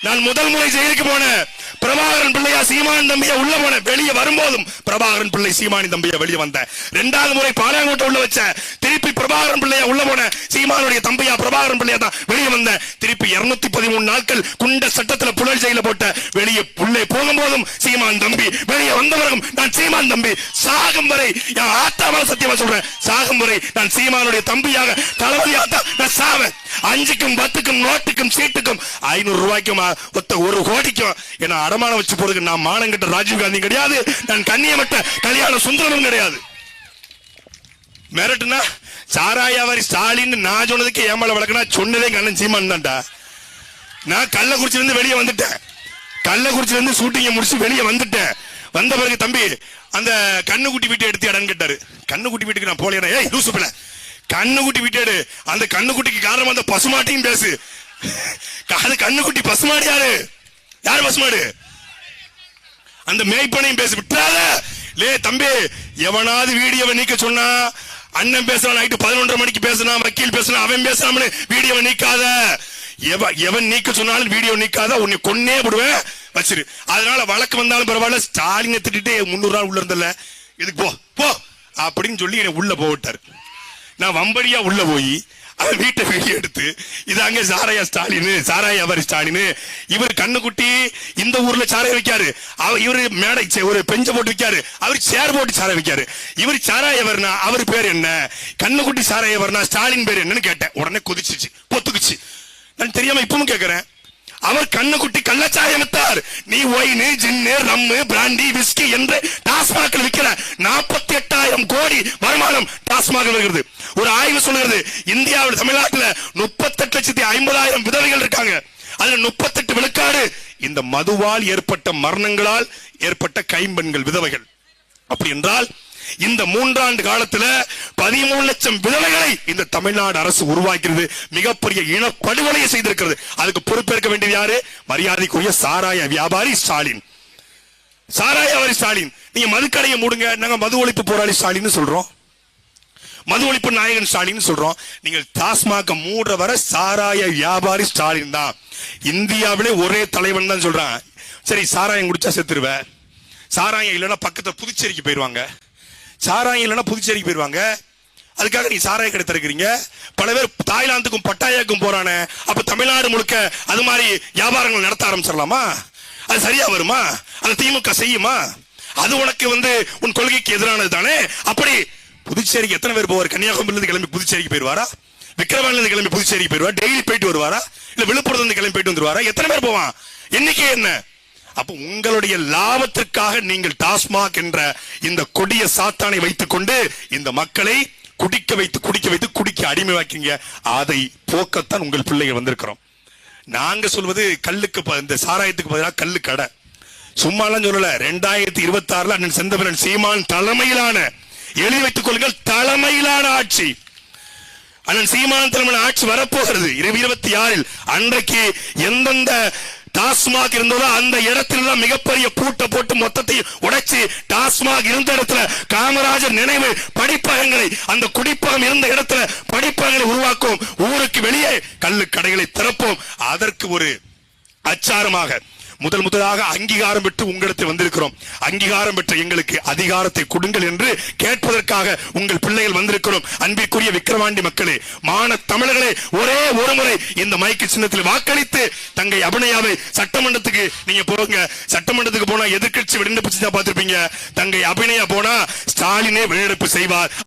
நான் முதல் முறை ஜெயிலுக்கு போனேன். பிரபாகரன் பிள்ளையா சீமான் தம்பியை உள்ள போனேன். வெளியே வரும்போதும் பிரபாகரன் பிள்ளை சீமானி தம்பிய வெளியே வந்தேன். ரெண்டாவது முறை பாலாங்கோட்டை உள்ள வச்சேன். திருப்பி பிரபாகரன் பிள்ளையா உள்ள போன சீமானுடைய தம்பையா பிரபாகரன் பிள்ளையா தான் வெளியே வந்தேன் திருப்பி இருநூத்தி பதிமூணு நாட்கள் குண்ட சட்டத்துல புழல் செயல போட்ட வெளியே புள்ளை போகும்போதும் சீமான் தம்பி வெளியே வந்த பிறகும் நான் சீமான் தம்பி. சாகும் வரை என் ஆத்தாமல சத்தியமா சொல்றேன். சாகும் வரை நான் சீமானுடைய தம்பியாக தளபதியாக தான் நான் சாவேன். அஞ்சுக்கும் பத்துக்கும் நோட்டுக்கும் சீட்டுக்கும் ஐநூறு ரூபாய்க்கும்? ஒத்த ஒரு கோடிக்கும். என்ன அடமானம் வச்சு போறதுக்கு நான் மானம் மானங்கிட்ட ராஜீவ் காந்தி கிடையாது. நான் கண்ணியமட்ட கல்யாண சுந்தரமும் கிடையாது. மிரட்டுனா சாராயாவாரி ஸ்டாலின் நான் சொன்னதுக்கு ஏமால வழக்குனா சொன்னதே கண்ணன் சீமான் தான்டா. நான் கள்ளக்குறிச்சிலிருந்து வெளியே வந்துட்டேன். கள்ளக்குறிச்சில ஷூட்டிங்கை முடிச்சு வெளியே வந்துட்டேன். வந்த பிறகு தம்பி அந்த கண்ணுக்குட்டி வீட்டை எடுத்து இடம்னு கேட்டாரு. கண்ணுக்குட்டி வீட்டுக்கு நான் போலேனா ஏய் லூசுப்பில கண்ணுக்குட்டி வீட்டு எடு. அந்த கண்ணுக்குட்டிக்கு காரணம் அந்த பசுமாட்டையும் பேசு. அது கண்ணுக்குட்டி பசுமாடு யாரு? யாரு பசுமாடு? அந்த மேய்ப்பனையும் பேசு. விட்டுறாத. லே தம்பி எவனாவது வீடியோவை நீக்க சொன்னா அண்ணன் பேசுறான் நைட்டு பதினொன்றரை மணிக்கு பேசுனா வக்கீல் பேசுனா அவன் பேசுறான்னு வீடியோவை நீக்காத. எவன் எவன் நீக்க சொன்னாலும் வீடியோ நீக்காத உன்னை கொன்னே விடுவேன் வச்சிரு. அதனால வழக்கு வந்தாலும் பரவாயில்ல ஸ்டாலினை திட்டிட்டு முன்னூறு நாள் உள்ள இருந்தல இதுக்கு போ போ அப்படின்னு சொல்லி என்னை உள்ள போட்டாரு நான் வம்படியா உள்ள போய் அவன் வீட்டை வெளியே எடுத்து இதாங்க சாராயா ஸ்டாலின் சாராயா அவர் ஸ்டாலின்? இவர் கண்ணுக்குட்டி இந்த ஊர்ல சாராய வைக்காரு. அவர் இவரு மேடை சே- ஒரு பெஞ்ச போட்டு வைக்காரு. அவர் சேர் போட்டு சாராய வைக்காரு. இவர் சாராயவர்னா அவர் பேர் என்ன? கண்ணுக்குட்டி சாராயவர்னா ஸ்டாலின் பேர் என்னன்னு கேட்டேன். உடனே கொதிச்சிச்சு பொத்துக்குச்சு. நான் தெரியாம இப்பவும் கேட்கறேன் அவர் கண்ணுக்குட்டி கள்ளச்சாயம் வித்தார் நீ wine gin rum brandy whisky என்று டாஸ்மாக விற்கிற நாற்பத்தி எட்டாயிரம் கோடி வருமானம் டாஸ்மாக் வருகிறது. ஒரு ஆய்வு சொல்கிறது இந்தியாவில் தமிழ்நாட்டில் முப்பத்தெட்டு லட்சத்தி ஐம்பதாயிரம் விதவைகள் இருக்காங்க. அதுல முப்பத்தெட்டு விழுக்காடு இந்த மதுவால் ஏற்பட்ட மரணங்களால் ஏற்பட்ட கைம்பெண்கள் விதவைகள். அப்படி என்றால் இந்த மூன்றாண்டு காலத்துல பதிமூணு லட்சம் விதவைகளை இந்த தமிழ்நாடு அரசு உருவாக்கிறது. மிகப்பெரிய இனப்படுகொலையை செய்திருக்கிறது. அதுக்கு பொறுப்பேற்க வேண்டியது யாரு? மரியாதைக்குரிய சாராய வியாபாரி ஸ்டாலின். சாராய வியாபாரி ஸ்டாலின். நீங்க மதுக்கடையை மூடுங்க. நாங்க மது ஒழிப்பு போராளி ஸ்டாலின் சொல்றோம். மது ஒழிப்பு நாயகன் ஸ்டாலின் சொல்றோம். நீங்கள் டாஸ்மாக மூடுற வரை சாராய வியாபாரி ஸ்டாலின் தான். இந்தியாவிலே ஒரே தலைவன் தான் சொல்றான். சரி சாராயம் குடிச்சா செத்துருவ. சாராயம் இல்லைன்னா பக்கத்துல புதுச்சேரிக்கு போயிருவாங்க. சாராயம் இல்லைன்னா புதுச்சேரிக்கு போயிருவாங்க. அதுக்காக நீ சாராய கடை திறக்கிறீங்க. பல பேர் தாய்லாந்துக்கும் பட்டாயாக்கும் போறானே. அப்ப தமிழ்நாடு முழுக்க அது மாதிரி வியாபாரங்கள் நடத்த ஆரம்பிச்சிடலாமா? அது சரியா வருமா? அது திமுக செய்யுமா? அது உனக்கு வந்து உன் கொள்கைக்கு எதிரானது தானே? அப்படி புதுச்சேரிக்கு எத்தனை பேர் போவார்? கன்னியாகுமரியிலிருந்து கிளம்பி புதுச்சேரிக்கு போயிடுவாரா விக்கிரவாண்டில கிளம்பி புதுச்சேரிக்கு போயிடுவார் டெய்லி போயிட்டு வருவாரா? இல்ல விழுப்புரத்துல இருந்து கிளம்பி போயிட்டு வந்துருவாரா? எத்தனை பேர் போவான்? எண்ணிக்கை என்ன? அப்ப உங்களுடைய லாபத்திற்காக நீங்கள் டாஸ்மாக் என்ற இந்த கொடிய சாத்தானை வைத்துக் கொண்டு இந்த மக்களை குடிக்க வைத்து குடிக்க வைத்து குடிக்க அடிமையாக்கீங்க. அதை போக்கத்தான் உங்கள் பிள்ளைகள் வந்திருக்கிறோம். நாங்க சொல்வது கல்லுக்கு ப- இந்த சாராயத்துக்கு பதிலாக கல்லு கடை. சும்மாலாம் சொல்லல ரெண்டாயிரத்தி இருபத்தி ஆறுல அண்ணன் செந்தமிழன் சீமான் தலைமையிலான எழுதி வைத்துக் கொள்ளுங்கள் தலைமையிலான ஆட்சி. அண்ணன் சீமான் தலைமையிலான ஆட்சி வரப்போகிறது. இருபத்தி ஆறில். அன்றைக்கு எந்தெந்த டாஸ்மாக் இருந்ததோ அந்த இடத்துல தான் மிகப்பெரிய பூட்டை போட்டு மொத்தத்தையும் உடைச்சு டாஸ்மாக் இருந்த இடத்துல காமராஜர் நினைவு படிப்பகங்களை அந்த குடிப்பகம் இருந்த இடத்துல படிப்பகங்களை உருவாக்கும் ஊருக்கு வெளியே கல்லு கடைகளை திறப்போம். அதற்கு ஒரு அச்சாரமாக முதல் முதலாக அங்கீகாரம் பெற்று உங்களிடத்தை வந்திருக்கிறோம். அங்கீகாரம் பெற்ற எங்களுக்கு அதிகாரத்தை கொடுங்கள் என்று கேட்பதற்காக உங்கள் பிள்ளைகள் வந்திருக்கிறோம். அன்பிற்குரிய விக்கிரவாண்டி மக்களே மான தமிழர்களே ஒரே ஒரு முறை இந்த மைக்கு சின்னத்தில் வாக்களித்து தங்கை அபிநயாவை சட்டமன்றத்துக்கு நீங்க போங்க. சட்டமன்றத்துக்கு போனா எதிர்க்கட்சி வெளிநடப்பு செஞ்சா பார்த்திருப்பீங்க. தங்கை அபிநயா போனா ஸ்டாலினே வெளிநடப்பு செய்வார்.